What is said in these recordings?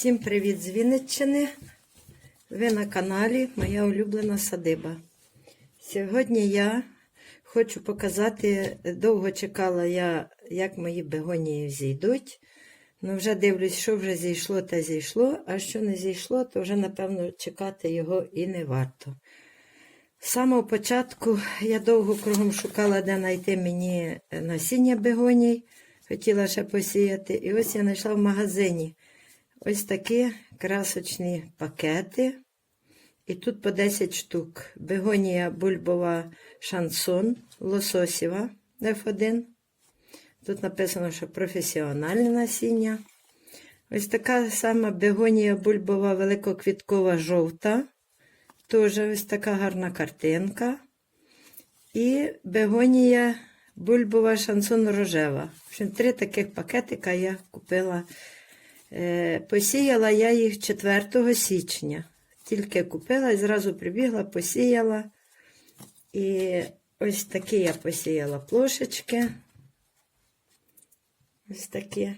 Всім привіт з Вінниччини. Ви на каналі Моя улюблена садиба. Сьогодні я хочу показати, довго чекала я, як мої бегонії зійдуть. Ну, вже дивлюсь, що вже зійшло, те зійшло, а що не зійшло, то вже, напевно, чекати його і не варто. З самого початку я довго кругом шукала, де знайти мені насіння бегоній. Хотіла ще посіяти. І ось я знайшла в магазині ось такі красочні пакети. І тут по 10 штук. Бегонія бульбова шансон лососєва F1. Тут написано, що професіональне насіння. Ось така сама бегонія бульбова великоквіткова жовта. Теж ось така гарна картинка. І бегонія бульбова шансон рожева. В общем, три таких пакетика я купила. Е, Посіяла я їх 4 січня. Тільки купила і зразу прибігла, посіяла. І ось такі я посіяла плошечки. Ось такі.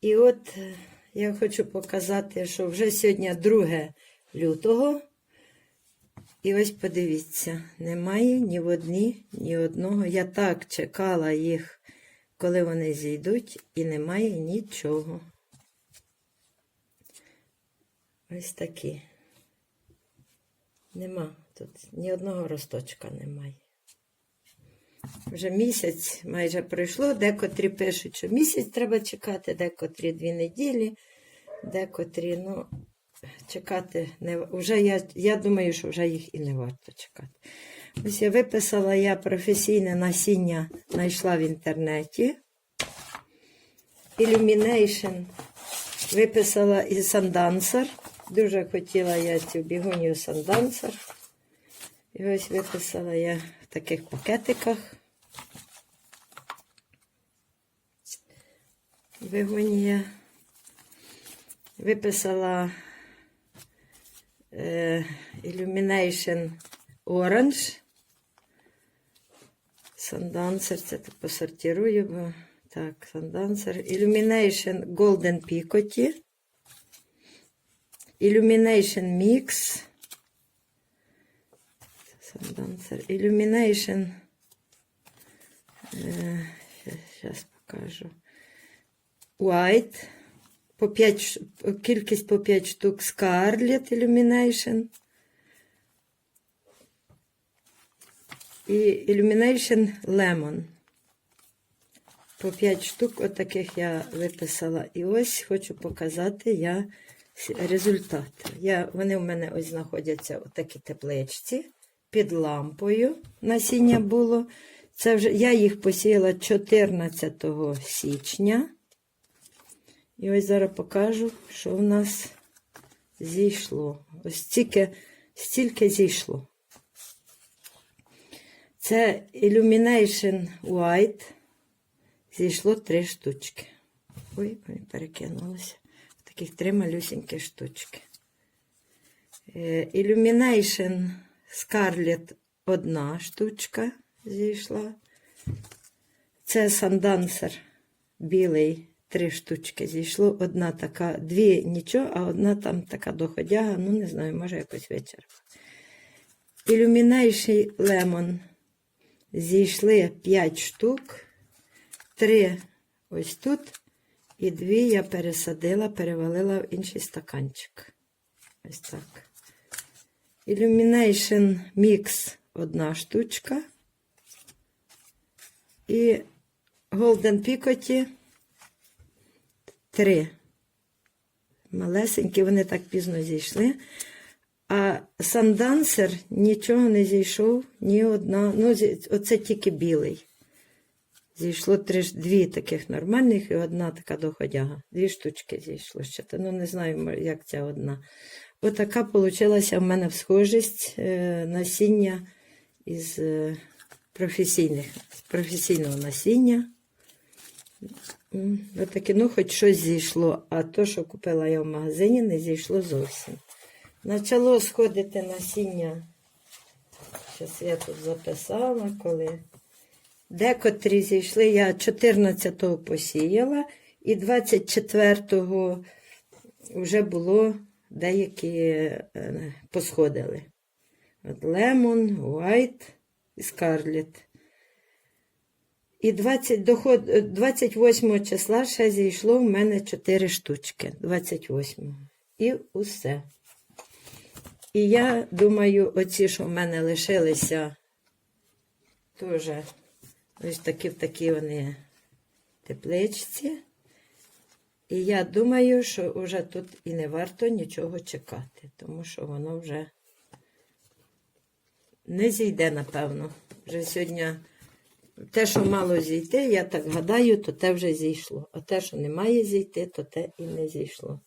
І от е, я хочу показати, що вже сьогодні 2 лютого. І ось подивіться, немає ні в одній, ні одного. Я так чекала їх, коли вони зійдуть, і немає нічого. Ось такі. Нема тут ні одного росточка немає. Вже місяць майже пройшло, декотрі пишуть, що місяць треба чекати, декотрі дві неділі, декотрі, ну, чекати не вже я, я думаю, що вже їх і не варто чекати. Ось я виписала я професійне насіння, знайшла в інтернеті. Illumination виписала із Сандансер. Дуже хотіла я цю бігунію Сандансер. І ось виписала я в таких пакетиках. Бігунія. Виписала е, Illumination Orange. Сандансер, це тут посортирую, бо так, Сандансер. Illumination Golden Picoty. Illumination Mix. Сандансер. Illumination. Е, Зараз покажу. White. По 5, кількість по 5 штук Scarlet Illumination. І Illumination Lemon. По 5 штук отаких я виписала. І ось хочу показати я результати. Я, вони в мене ось знаходяться у такій тепличці під лампою. Насіння було. Це вже, я їх посіяла 14 січня. І ось зараз покажу, що в нас зійшло. Ось стільки, стільки зійшло. Це Illumination White. Зійшло три штучки. Ой, перекинулося. Таких три малюсенькі штучки. Е, Illumination Scarlet одна штучка зійшла. Це Сандансер білий, три штучки зійшло. Одна така, дві нічого, а одна там така доходяга, ну не знаю, може якось вечір. Illumination Lemon зійшли 5 штук, три ось тут, і дві я пересадила, перевалила в інший стаканчик. Ось так. Illumination Mix одна штучка. І Golden Picoty три. Малесенькі, вони так пізно зійшли. А Сандансер нічого не зійшов, ні одна. Ну, оце тільки білий. Зійшло три, дві таких нормальних і одна така доходяга. Дві штучки зійшло ще. Ну, не знаю, як ця одна. Отака получилася в мене схожість е, насіння із е, професійних, професійного насіння. Отаке, ну, хоч щось зійшло, а то, що купила я в магазині, не зійшло зовсім. Почало сходити насіння. Зараз я тут записала, коли Декотрі зійшли, я 14-го посіяла, і 24-го вже було деякі е, посходили. От Лемон, White і Scarlet. І 20, доход, 28 числа ще зійшло в мене 4 штучки. 28. І усе. І я думаю, оці, що в мене лишилися, теж ось такі в такі вони тепличці. І я думаю, що вже тут і не варто нічого чекати, тому що воно вже не зійде, напевно. Вже сьогодні те, що мало зійти, я так гадаю, то те вже зійшло. А те, що не має зійти, то те і не зійшло.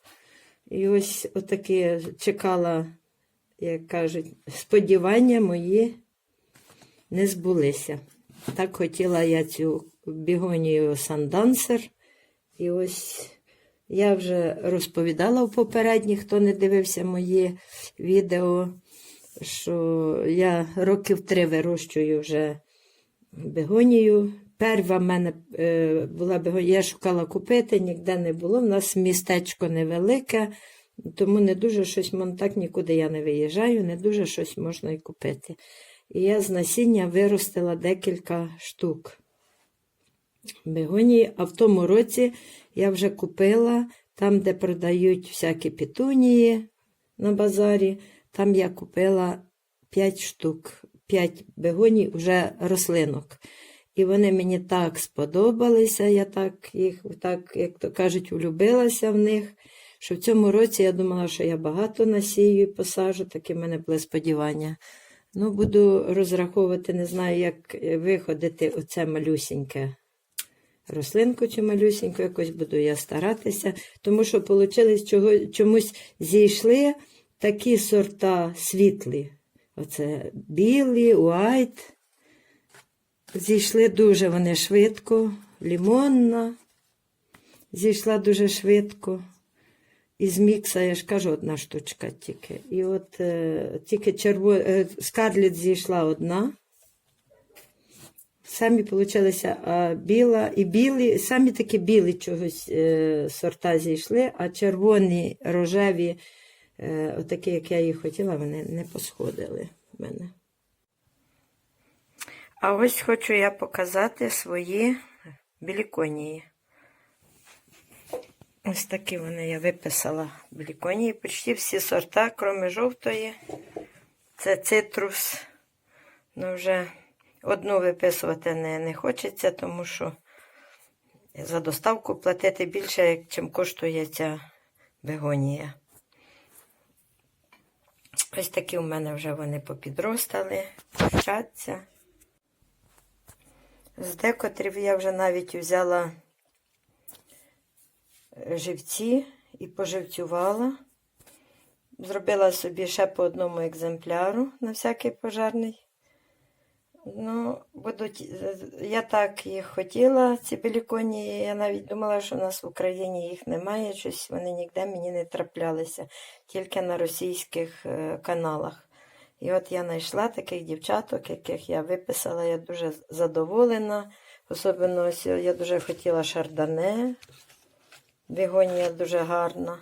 І ось отаке чекала, як кажуть, сподівання мої не збулися. Так хотіла я цю бігонію сандансер. І ось я вже розповідала в попередніх, хто не дивився мої відео, що я років три вирощую вже бегонію. Перва в мене е, була бегонія, я шукала купити, ніде не було. У нас містечко невелике, тому не дуже щось, так нікуди я не виїжджаю, не дуже щось можна і купити. І я з насіння виростила декілька штук бегонії, а в тому році я вже купила там, де продають всякі петунії на базарі, там я купила 5 штук, 5 бегоній вже рослинок. І вони мені так сподобалися, я так їх, так, як то кажуть, влюбилася в них, що в цьому році я думала, що я багато насію і посажу, такі в мене були сподівання. Ну, буду розраховувати, не знаю, як виходити оце малюсіньке рослинку цю малюсіньку, якось буду я старатися, тому що получилось чого, чомусь зійшли такі сорта світлі. Оце білі, уайт. Зійшли дуже вони швидко, лімонна. Зійшла дуже швидко. Із мікса, я ж кажу, одна штучка тільки. І от е, тільки черво... е, скарлет зійшла одна. Самі получилися а, біла і білі, самі такі білі чогось е, сорта зійшли, а червоні, рожеві, е, отакі, як я їх хотіла, вони не посходили в мене. А ось хочу я показати свої біліконії. Ось такі вони я виписала біліконії. Почти всі сорта, крім жовтої. Це цитрус. Ну, вже одну виписувати не, не хочеться, тому що за доставку платити більше, чим коштує ця бегонія. Ось такі у мене вже вони попідростали, вчаться. З декотрів я вже навіть взяла живці і поживцювала. Зробила собі ще по одному екземпляру на всякий пожарний. Ну, будуть, я так їх хотіла, ці біліконі. Я навіть думала, що у нас в Україні їх немає, щось вони ніде мені не траплялися, тільки на російських е, каналах. І от я знайшла таких дівчаток, яких я виписала, я дуже задоволена. Особливо я дуже хотіла шардане. Бігонія дуже гарна.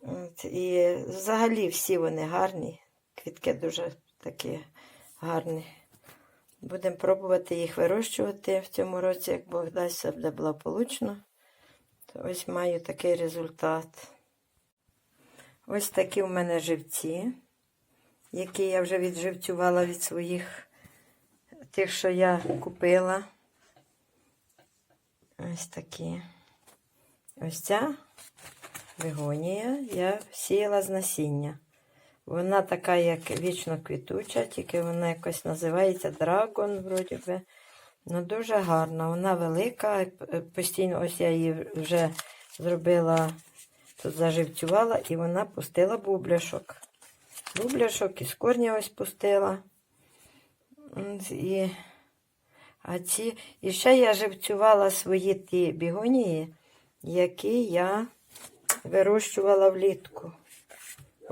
От, І взагалі всі вони гарні. Квітки дуже такі гарні. Будемо пробувати їх вирощувати в цьому році, як Бог дасть, все буде благополучно. То ось маю такий результат. Ось такі в мене живці, які я вже відживцювала від своїх тих, що я купила. Ось такі. Ось ця вигонія я сіяла з насіння. Вона така, як вічно квітуча, тільки вона якось називається драгон, вроді би. Ну, дуже гарна. Вона велика. Постійно ось я її вже зробила, тут заживцювала, і вона пустила бубляшок. Бубляшок із корня ось пустила. І, а ці, і ще я живцювала свої ті бігонії, які я вирощувала влітку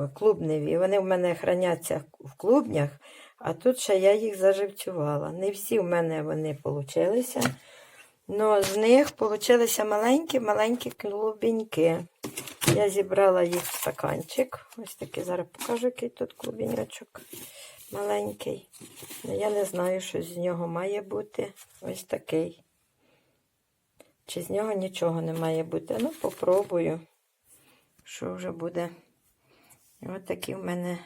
клубневі. Вони в мене храняться в клубнях, А тут ще я їх заживцювала. Не всі в мене вони получилися. Но з них получилися маленькі-маленькі клубіньки. Я зібрала їх в стаканчик. Ось такий зараз покажу, який тут клубіньочок маленький. Ну, Я не знаю, що з нього має бути. Ось такий. Чи з нього нічого не має бути. Ну, попробую, що вже буде. Ось такі в мене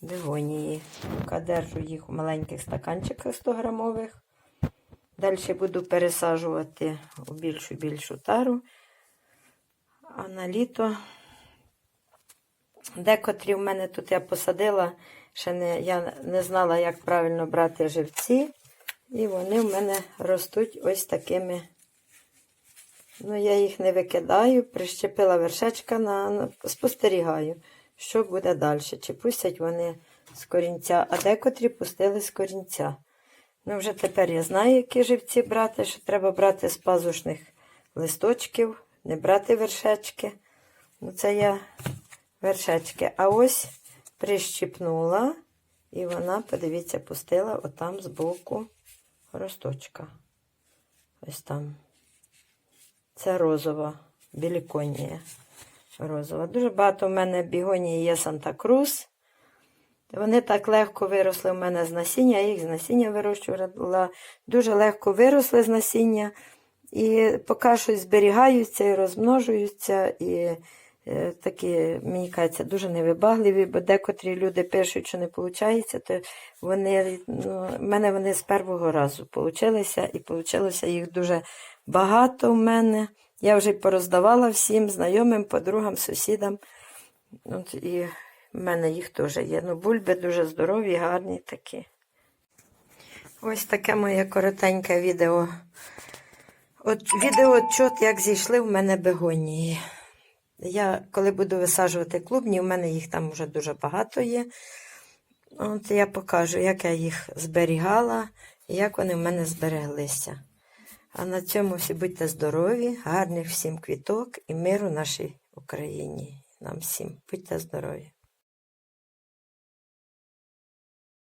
бегонії. Поки держу їх у маленьких стаканчиках 100 грамових. Далі буду пересаджувати у більшу більшу тару. А на літо декотрі в мене тут я посадила, ще не, я не знала, як правильно брати живці. І вони в мене ростуть ось такими. Ну, я їх не викидаю, прищепила вершечка на, спостерігаю, що буде далі. Чи пустять вони з корінця, а декотрі пустили з корінця. Ну, вже тепер я знаю, які живці брати, що треба брати з пазушних листочків, не брати вершечки. Ну, це я вершечки. А ось прищіпнула, і вона, подивіться, пустила отам збоку росточка. Ось там. Це розова, біліконія розова. Дуже багато в мене бігонії є Санта-Крус. Вони так легко виросли в мене з насіння, я їх з насіння вирощувала. Дуже легко виросли з насіння. І поки щось зберігаються і розмножуються. І такі, мені кажеться, дуже невибагливі, бо декотрі люди пишуть, що не виходить, то вони, ну, в мене вони з першого разу получилися, і получилося їх дуже багато в мене. Я вже пороздавала всім знайомим, подругам, сусідам. От, і в мене їх теж є. Ну, бульби дуже здорові, гарні такі. Ось таке моє коротеньке відео. От відеоотчот, як зійшли в мене бегонії. Я, коли буду висаджувати клубні, у мене їх там вже дуже багато є. От я покажу, як я їх зберігала і як вони в мене збереглися. А на цьому всі будьте здорові, гарних всім квіток і миру нашій Україні. Нам всім. Будьте здорові!